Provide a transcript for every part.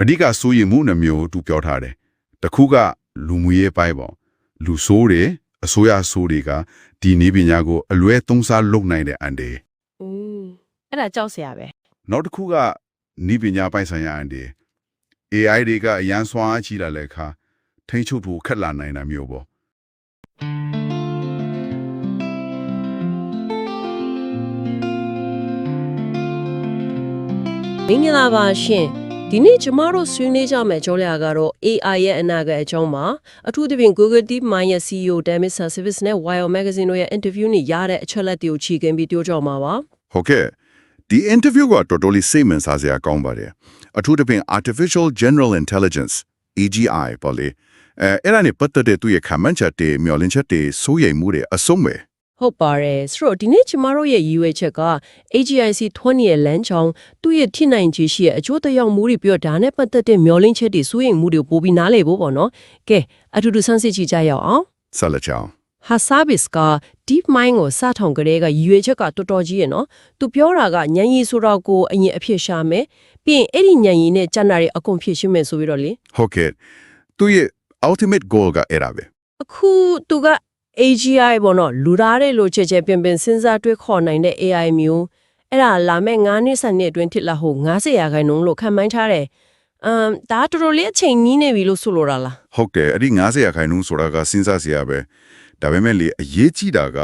အဓိကစိုးရိမ်မှုနှမျိုးသူပြောထားတယ်တစ်ခုကလူမှုရေးပိုင်းပေါ့လူဆိုးတွေအစိုးရဆိုးတွေကဒီနည်းပညာကိုအလွဲသုံးစားလုပ်နိုင်တဲ့အန်ဒီอืมအဲ့ဒါကြောက်စရာပဲနောက်တစ်ခုကနည်းပညာပိုင်းဆိုင်ရာအန်ဒီ AI တွေကအရန်ဆွမ်းအားကြီးလာတဲ့အခါထိန်းချုပ်ဖို့ခက်လာနိုင်တာမျိုးပေါ့မင်္ဂလာပါရှင် ဒီနေ့ကျမတို့ဆွေးနွေးကြမယ့်ကြောလျာကတော့ AI ရဲ့အနာဂတ်အကြောင်းမှာအထူးသဖြင့် Google DeepMind ရဲ့ CEO David Service နဲ့ Wire Magazine တို့ရဲ့ interview နဲ့ရတဲ့အချက်လက်တွေကိုခြေကင်းပြီးပြောကြမှာပါဟုတ်ကဲ့ဒီ interview ကတော်တော်လေးစိတ်ဝင်စားစရာကောင်းပါတယ်အထူးသဖြင့် artificial general intelligence AGI ပေါ့လေအဲအဲ့ဒါနဲ့ပတ်သက်တဲ့သူရဲ့ comment ချက်တွေမျှော်လင့်ချက်တွေစိုးရိမ်မှုတွေအဆုံးပဲ ဟုတ်ပါတယ်ဆိုတော့ဒီနေ့ကျမတို့ရဲ့ရည်ရွယ်ချက်က AGIC 20ရဲ့လမ်းကြောင်းသူ့ရဲ့ထိနိုင်ခြေရှိရဲ့အကျိုးသက်ရောက်မှုတွေပြောဒါနဲ့ပတ်သက်တဲ့မျှော်လင့်ချက်တွေစိုးရိမ်မှုတွေပို့ပြီးနားလည်ဖို့ပေါ့နော်ကဲအထူးတူဆန်းစစ်ကြည့်ကြရအောင်ဆက်လက်ချောင်းဟာဆာဘစ်က deep mind ကိုစထောင်ကြတဲ့ကရည်ရွယ်ချက်ကတော်တော်ကြီးရနော်သူပြောတာကညံရည်ဆိုတော့ကိုအရင်အဖြစ်ရှာမယ်ပြီးရင်အဲ့ဒီညံရည်နဲ့ကြက်နာတွေအကုန်ဖြစ်ရှင်းမယ်ဆိုပြီးတော့လေဟုတ်ကဲ့သူရဲ့ ultimate goal ကအဲ့ဒါပဲအခုသူက AGI ပေါ့နော်လူသားတွေလိုချက်ချက်ပြင်ပင်စဉ်းစားတွေးခေါ်နိုင်တဲ့ AI မျိုးအဲ့ဒါလာမဲ့9နှစ်ဆက်နှစ်အတွင်းထစ်လာဟုတ်90ရာခိုင်နှုန်းလို့ခံမှန်းထားတယ်အမ်ဒါတော်တော်လေးအချိန်ကြီးနေပြီလို့ဆိုလိုတာလားဟုတ်တယ်အဲ့ဒီ90ရာခိုင်နှုန်းဆိုတာကစဉ်းစားစရာပဲဒါပေမဲ့လေအရေးကြီးတာက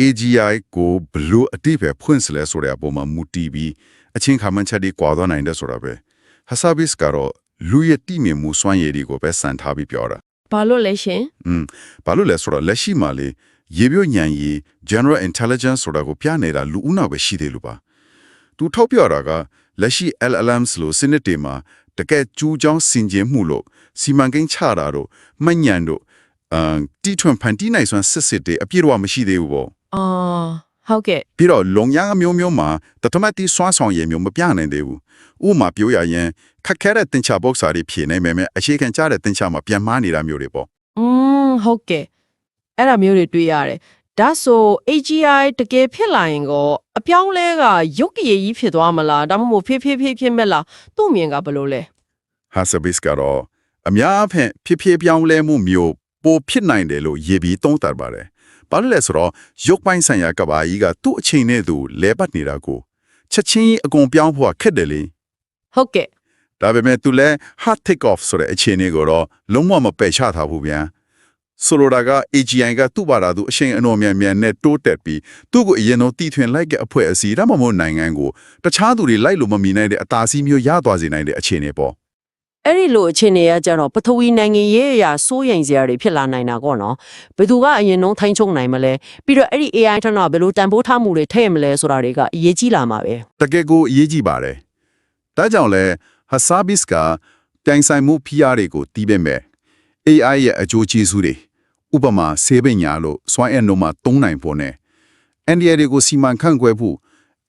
AGI ကိုဘလို့အတိပဲဖွင့်စလဲဆိုတဲ့အပေါ်မှာမူတည်ပြီးအချင်းခါမှန်းချက်တွေကွာသွားနိုင်တယ်ဆိုတာပဲ Hasabis ကတော့လူရဲ့တိမြင်မှုစွမ်းရည်တွေကိုပဲစံထားပြီးပြောတာ ဘာလို့လဲရှင်อืมဘာလို့လဲဆိုတော့လက်ရှိမှာလေရေပြိုညံရီ general intelligence ဆိုတာကိုပြနေတာလူဦးနောက်ပဲရှိသေးလို့ပါသူထောက်ပြတာကလက်ရှိ LLMs လို့စနစ်တွေမှာတကယ်ကျူးကျောင်းစင်ကြင်မှုလို့စီမံကိန်းချတာတို့မှတ်ညံတို့အမ်တီထွန်ဖန်တီးနိုင်စွမ်းစစ်စစ်တွေအပြည့်တော့မရှိသေးဘူးပေါ့အာ ဟုတ်ကဲ့ပြီးတော့လုံရန်အမျိုးမျိုးမှာတထမတိစွမ်းဆောင်ရည်မျိုးမပြနိုင်သေးဘူးဥပမာပြောရရင်ခက်ခဲတဲ့တင်ချဘောက်စာတွေဖြေနိုင်မယ်မဲ့အခြေခံကျတဲ့တင်ချမှာပြန်မှားနေတာမျိုးတွေပေါ့อืมဟုတ်ကဲ့အဲ့ဒါမျိုးတွေတွေ့ရတယ်ဒါဆို AGI တကယ်ဖြစ်လာရင်ကိုအပြောင်းလဲကရုတ်ကြည်ကြီးဖြစ်သွားမလားဒါမှမဟုတ်ဖြည်းဖြည်းဖြည်းဖြည်းမဲ့လားသူ့မြင်ကဘယ်လိုလဲဟာဆဘစ်ကတော့အများအဖက်ဖြစ်ဖြစ်ပြောင်းလဲမှုမျိုးပိုဖြစ်နိုင်တယ်လို့ရေပြီးသုံးသပ်ပါတယ်။ ဘာလို့လဲဆိုတော့ရုပ်ပိုင်းဆိုင်ရာကဘာကြီးကသူ့အချိန်နဲ့သူလဲပတ်နေတာကိုချက်ချင်းကြီးအကုန်ပြောင်းဖို့ခက်တယ်လေဟုတ်ကဲ့။ဒါပေမဲ့သူလဲ hard take off ဆိုတဲ့အချိန်လေးကိုတော့လုံးဝမပယ်ချထားဘူးဗျာ။ဆိုလိုတာက AGI ကသူ့ဘာသာသူအချိန်အတော်မြန်မြန်နဲ့တိုးတက်ပြီးသူ့ကိုအရင်တော့တီထွင်လိုက်တဲ့အဖွဲအစည်းဒါမှမဟုတ်နိုင်ငံကိုတခြားသူတွေလိုက်လို့မမီနိုင်တဲ့အသာစီးမျိုးရသွားစေနိုင်တဲ့အခြေအနေပေါ့ အဲ့ဒီလိုအခြေအနေကကြတော့ပထဝီနိုင်ငံရေးအရာစိုးရိမ်စရာတွေဖြစ်လာနိုင်တာကောနော်ဘယ်သူကအရင်ဆုံးထိုင်းချုံနိုင်မလဲပြီးတော့အဲ့ဒီ AI ထက်တော့ဘယ်လိုတန်ဖိုးထားမှုတွေထည့်မလဲဆိုတာတွေကအရေးကြီးလာမှာပဲတကယ်ကိုအရေးကြီးပါတယ်။ဒါကြောင့်လဲ Hasabis ကတိုင်ဆိုင်မှုဖိအားတွေကိုတီးပေးမယ်။ AI ရဲ့အကျိုးကျေးဇူးတွေဥပမာဆေးပညာလို့စွမ်းအင်တို့မှာသုံးနိုင်ဖို့နဲ့ NDA တွေကိုစီမံခန့်ခွဲဖို့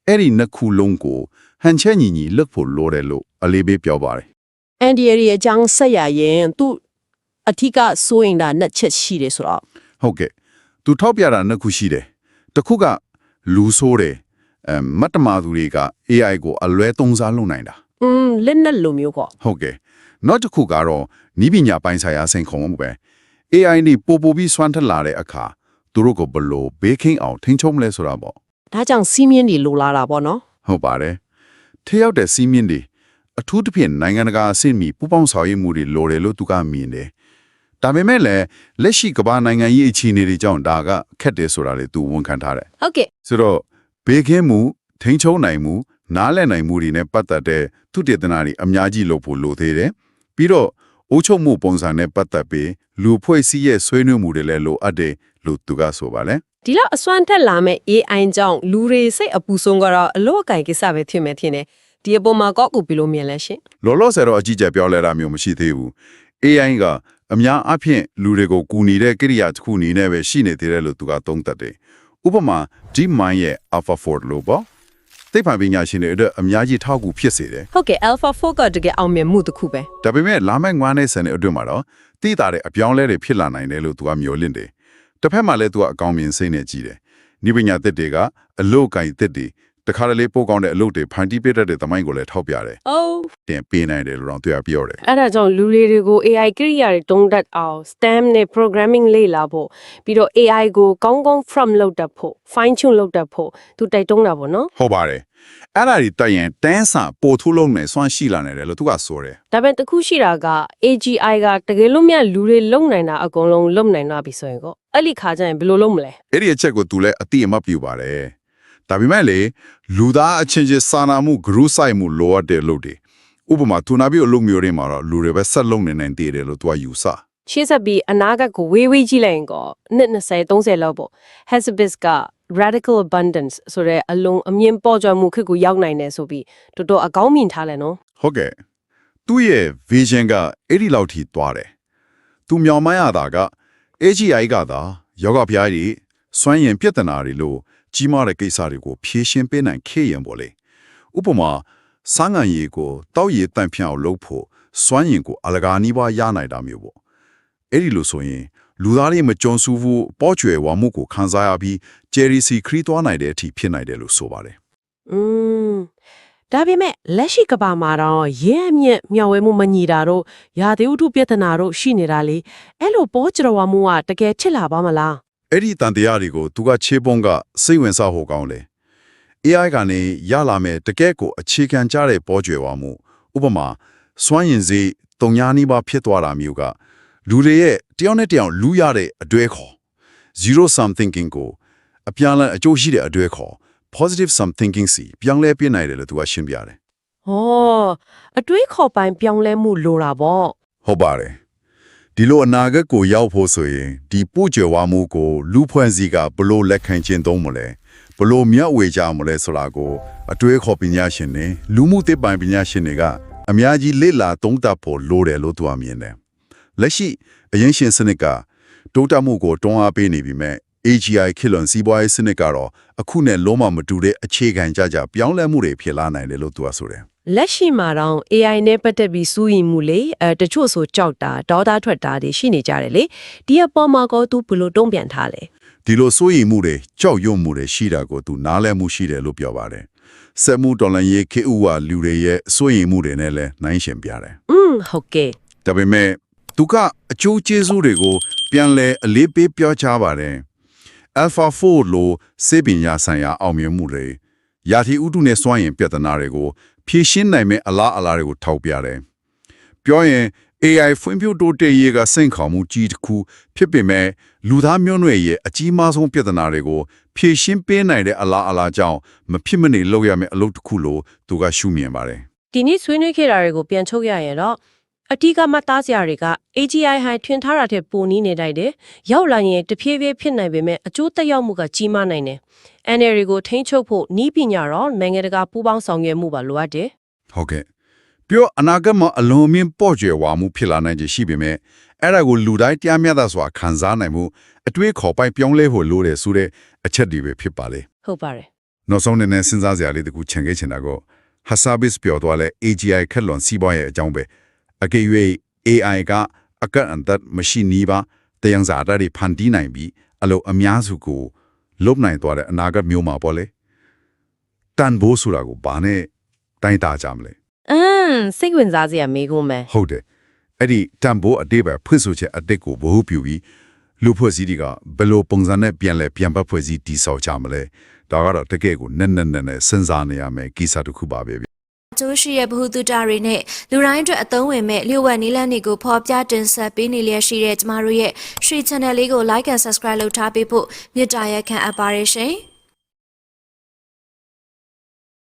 အဲ့ဒီနှစ်ခုလုံးကိုဟန်ချက်ညီညီလုပ်ဖို့လိုတယ်လို့အလေးပေးပြောပါတယ် အန်ဒီရီအကြောင်းဆက်ရရင်သူ့အထက်ကစိုးရင်တာနှစ်ချက်ရှိတယ်ဆိုတော့ဟုတ်ကဲ့သူထောက်ပြတာနှစ်ခုရှိတယ်တစ်ခုကလူဆိုးတယ်အမ်မတမာသူတွေက AI ကိုအလွဲသုံးစားလုပ်နိုင်တာอืมလက်နဲ့လိုမျိုးပေါ့ဟုတ်ကဲ့နောက်တစ်ခုကတော့နီးပညာပိုင်းဆိုင်ရာစိန်ခေါ်မှုပဲ AI နဲ့ပို့ပို့ပြီးစွမ်းထက်လာတဲ့အခါသူတို့ကိုဘလို့ဘေးကင်းအောင်ထိန်းချုပ်မလဲဆိုတာပေါ့ဒါကြောင့်စီးမြင့်တွေလိုလာတာပေါ့နော်ဟုတ်ပါတယ်ထရောက်တဲ့စီးမြင့်တွေ အထူးသဖြင့်နိုင်ငံတကာအဆင့်မီပူပေါင်းဆောင်ရွက်မှုတွေလိုတယ်လို့သူကမြင်တယ်ဒါပေမဲ့လည်းလက်ရှိကမ္ဘာနိုင်ငံရေးအခြေအနေတွေကြောင့်ဒါကခက်တယ်ဆိုတာလေသူဝန်ခံထားတယ်ဟုတ်ကဲ့ဆိုတော့ဘေးကင်းမှုထိန်းချုပ်နိုင်မှုနားလည်နိုင်မှုတွေနဲ့ပတ်သက်တဲ့သူတေသနာတွေအများကြီးလုပ်ဖို့လိုသေးတယ်။ပြီးတော့အုပ်ချုပ်မှုပုံစံနဲ့ပတ်သက်ပြီးလူဖွဲ့စည်းရဲ့ဆွေးနွေးမှုတွေလည်းလိုအပ်တယ်လို့သူကဆိုပါလဲဒီလောက်အစွမ်းထက်လာမဲ့ AI ကြောင့်လူတွေစိတ်အပူဆုံးကတော့အလို့အကင်ကိစ္စပဲဖြစ်မယ်ထင်တယ် ဒီအပေါ်မှာကောက်ကူပြီးလို့မြင်လဲရှင်။လောလောဆယ်တော့အကြီးကျယ်ပြောလဲတာမျိုးမရှိသေးဘူး။ AI ကအများအပြည့်လူတွေကိုကူညီတဲ့ကိရိယာတစ်ခုအနေနဲ့ပဲရှိနေသေးတယ်လို့သူကသုံးသပ်တယ်။ဥပမာ DeepMind ရဲ့ AlphaFold လို့ပေါ့။သိပ္ပံပညာရှင်တွေအတွက်အများကြီးထောက်ကူဖြစ်စေတယ်ဟုတ်ကဲ့ Alpha 4ကတကယ်အောင်မြင်မှုတစ်ခုပဲဒါပေမဲ့လာမယ့်ငွားနဲ့ဆန်တဲ့အတွင်းမှာတော့တိတာတဲ့အပြောင်းလဲတွေဖြစ်လာနိုင်တယ်လို့သူကမျှော်လင့်တယ်။တစ်ဖက်မှာလည်းသူကအကောင်းမြင်စိတ်နဲ့ကြည့်တယ်။နိပညာသစ်တွေကအလို့ကင်သစ်တွေ တခါတလေပို့ကောင်းတဲ့အလုပ်တွေဖန်တီးပေးတတ်တဲ့သမိုင်းကိုလည်းထောက်ပြတယ်အိုးတင်ပေးနိုင်တယ်လို့တော့သူကပြောတယ်အဲ့ဒါကြောင့်လူလေးတွေကို AI ကိရိယာတွေတုံးတတ်အောင် STEM နဲ့ programming လေ့လာဖို့ပြီးတော့ AI ကိုကောင်းကောင်း from လုပ်တတ်ဖို့ fine tune လုပ်တတ်ဖို့သူတိုက်တွန်းတာပေါ့နော်ဟုတ်ပါတယ်အဲ့ဒါကြီးတက်ရင်တန်းစာပို့ထုတ်လုံးနဲ့စွမ်းရှိလာနိုင်တယ်လို့သူကဆိုတယ်ဒါပေမဲ့တစ်ခုရှိတာက AGI ကတကယ်လို့မြတ်လူတွေလုံနိုင်တာအကုန်လုံးလုံနိုင်တော့ပြီဆိုရင်ကောအဲ့ဒီခါကျရင်ဘယ်လိုလုပ်မလဲအဲ့ဒီအချက်ကိုသူလည်းအတိအမှတ်ပြုပါတယ် ဒါပေမဲ့လေလူသားအချင်းချင်းစာနာမှု group ဆိုင်မှုလိုအပ်တယ်လို့ဒီဥပမာသူနာပြီးအလုပ်မျိုးတွေမှာတော့လူတွေပဲဆက်လုံးနေနိုင်သေးတယ်လို့သူကယူဆရှေ့ဆက်ပြီးအနာဂတ်ကိုဝေးဝေးကြည့်လိုက်ရင်ကောနှစ်20 30လောက်ပေါ့ Hesibis က radical abundance ဆိုတဲ့အလုံးအမြင့်ပေါ်ကြွမှုခက်ကိုရောက်နိုင်တယ်ဆိုပြီးတော်တော်အကောင်းမြင်ထားလဲနော်ဟုတ်ကဲ့သူ့ရဲ့ vision ကအဲ့ဒီလောက်ထိသွားတယ်သူမြောင်မရတာက AGI ကသာယောဂဖျားကြီးစွမ်းရင်ပြဿနာတွေလို့ ကြီးမားတဲ့ကိစ္စတွေကိုဖြေရှင်းပေးနိုင်ခဲ့ရင်ပေါ့လေဥပမာစမ်းငံရည်ကိုတောက်ရည်တန့်ဖြန့်အောင်လုပ်ဖို့စွမ်းရင်ကိုအလကားနီးပါးရနိုင်တာမျိုးပေါ့အဲ့ဒီလိုဆိုရင်လူသားတွေမကြုံစူးဘူးပေါ်ကျွယ်ဝါမှုကိုခံစားရပြီးဂျယ်ရီစီခရီးသွားနိုင်တဲ့အထိဖြစ်နိုင်တယ်လို့ဆိုပါတယ်อืมဒါပေမဲ့လက်ရှိကဘာမှာတော့ရဲအမြင့်မျှဝဲမှုမညီတာတို့ရာသီဥတုပြဿနာတို့ရှိနေတာလေအဲ့လိုပေါ်ကြွယ်ဝမှုကတကယ်ဖြစ်လာပါမလား အဲ့ဒီတန်တရားတွေကိုသူကခြေပုံးကစိတ်ဝင်စားဖို့ကောင်းတယ် AI ကနေရလာမဲ့တကယ့်ကိုအခြေခံကြတဲ့ပေါ်ကျွယ်ဝမှုဥပမာစွမ်းရင်စေးတုံညာနီးပါးဖြစ်သွားတာမျိုးကလူတွေရဲ့တယောက်နဲ့တယောက်လူရတဲ့အတွေ့ခေါ် zero sum thinking ကိုအပြန်အလှန်အကျိုးရှိတဲ့အတွေ့ခေါ် positive sum thinking စီပြောင်းလဲပြနိုင်တယ်လို့သူကရှင်းပြတယ်ဟောအတွေးခေါ်ပိုင်းပြောင်းလဲမှုလိုတာပေါ့ဟုတ်ပါတယ် ဒီလိုအနာဂတ်ကိုရောက်ဖို့ဆိုရင်ဒီပို့ကြွယ်ဝမှုကိုလူဖွဲ့စည်းကဘလို့လက်ခံခြင်းသုံးမလဲဘလို့မျှဝေကြမလဲဆိုတာကို အတွေးခေါ်ပညာရှင်တွေလူမှုသစ်ပိုင်းပညာရှင်တွေကအများကြီးလေ့လာသုံးသပ်ဖို့လိုတယ်လို့သူကမြင်တယ်လက်ရှိအရင်ရှင်စနစ်ကတိုးတက်မှုကိုတွန်းအားပေးနေပြီမဲ့ AGI ခေတ်လွန်စီးပွားရေးစနစ်ကတော့အခုနဲ့လုံးဝမတူတဲ့အခြေခံကြကြပြောင်းလဲမှုတွေဖြစ်လာနိုင်တယ်လို့သူကဆိုတယ်လက်ရှိမှာတော့ AI နဲ့ပတ်သက်ပြီးစူးရင်မှုလေအဲတချို့ဆိုကြောက်တာဒေါသထွက်တာတွေရှိနေကြတယ်လေဒီအပေါ်မှာကောသူဘယ်လိုတုံ့ပြန်ထားလဲဒီလိုစိုးရိမ်မှုတွေကြောက်ရွံ့မှုတွေရှိတာကိုသူနားလည်မှုရှိတယ်လို့ပြောပါတယ်။စက်မှုတော်လန်ရေးခေဥဝလူတွေရဲ့စိုးရိမ်မှုတွေနဲ့လည်းနှိုင်းယှဉ်ပြတယ်อืมဟုတ်ကဲ့။ဒါပေမဲ့သူကအကျိုးကျေးဇူးတွေကိုပြန်လဲအလေးပေးပြောချပါတယ်။ Alpha 4လိုစေပညာဆိုင်ရာအောင်မြင်မှုတွေယာတိဥတုနဲ့စွမ်းရင်ပြဿနာတွေကိုဖြေရှင်းနိုင်မဲ့အလားအလာတွေကိုထောက်ပြတယ်။ပြောရင် AI ဖွံ့ဖြိုးတိုးတက်ရေးကစိန်ခေါ်မှုကြီးတစ်ခုဖြစ်ပေမဲ့လူသားမျိုးနွယ်ရဲ့အကြီးမားဆုံးပြဿနာတွေကိုဖြေရှင်းပေးနိုင်တဲ့အလားအလာကြောင့်မဖြစ်မနေလုပ်ရမယ့်အလုပ်တစ်ခုလို့သူကရှုမြင်ပါတယ်ဒီနေ့ဆွေးနွေးခဲ့တာတွေကိုပြန်ချုပ်ရရင်တော့ အတိကမှတ်သားစရာတွေက AGI ဟိုင်ထွင်ထားတာတဲ့ပုံနီးနေတိုက်တယ်ရောက်လာရင်တဖြည်းဖြည်းဖြစ်နိုင်ပေမဲ့အကျိုးသက်ရောက်မှုကကြီးမားနိုင်တယ် NR ကိုထိန်းချုပ်ဖို့နီးပညာတော့နိုင်ငံတကာပူးပေါင်းဆောင်ရွက်မှုပါလိုအပ်တယ်။ဟုတ်ကဲ့။ပြောအနာဂတ်မှာအလုံးအမြင့်ပေါ့ကျွယ်ဝမှုဖြစ်လာနိုင်ခြေရှိပေမဲ့အဲ့ဒါကိုလူတိုင်းတရားမျှတစွာခံစားနိုင်မှုအတွေ့အခေါ်ပိုင်ပြောင်းလဲဖို့လိုတယ်ဆိုတဲ့အချက်တွေပဲဖြစ်ပါလေ။ဟုတ်ပါတယ်နောက်ဆုံးနည်းနည်းစဉ်းစားစရာလေးတစ်ခုခြံခဲ့ချင်တာကို Hasabis ပြောသွားလဲ AGI ခက်လွန်စီးပွားရဲ့အကြောင်းပဲ အကယ်၍ AI ကအကန့်အသတ်မရှိနီးပါတယံဇာတာတွေဖန်တီးနိုင်ပြီးအလိုအများစုကိုလုံနိုင်သွားတဲ့အနာဂတ်မျိုးမှာပေါ့လေတန်ဖိုးဆိုတာကိုဘာနဲ့တိုင်းတာကြမလဲအင်းစိတ်ဝင်စားစရာမေးခွန်းပဲဟုတ်တယ်အဲ့ဒီတန်ဖိုးအတိတ်ပဲဖွင့်ဆိုချက်အတိတ်ကိုဘ ਹੁ ပြူပြီးလူဖွဲ့စည်းတွေကဘယ်လိုပုံစံနဲ့ပြန်လဲပြန်ပတ်ဖွဲ့စည်းတည်ဆောက်ကြမလဲဒါကတော့တကယ်ကိုနက်နက်နက်နဲ့စဉ်းစားနေရမယ်ကိစ္စတစ်ခုပါပဲ ကျိုးရှိရဲ့ဗဟုသုတတွေနဲ့လူတိုင်းအတွက်အသုံးဝင်မဲ့လျှို့ဝှက်နည်းလမ်းတွေကိုဖော်ပြတင်ဆက်ပေးနေလျက်ရှိတဲ့ကျမတို့ရဲ့ Free Channel လေးကို Like and Subscribe လုပ်ထားပေးဖို့မေတ္တာရက်ခံအပ်ပါတယ်ရှင်။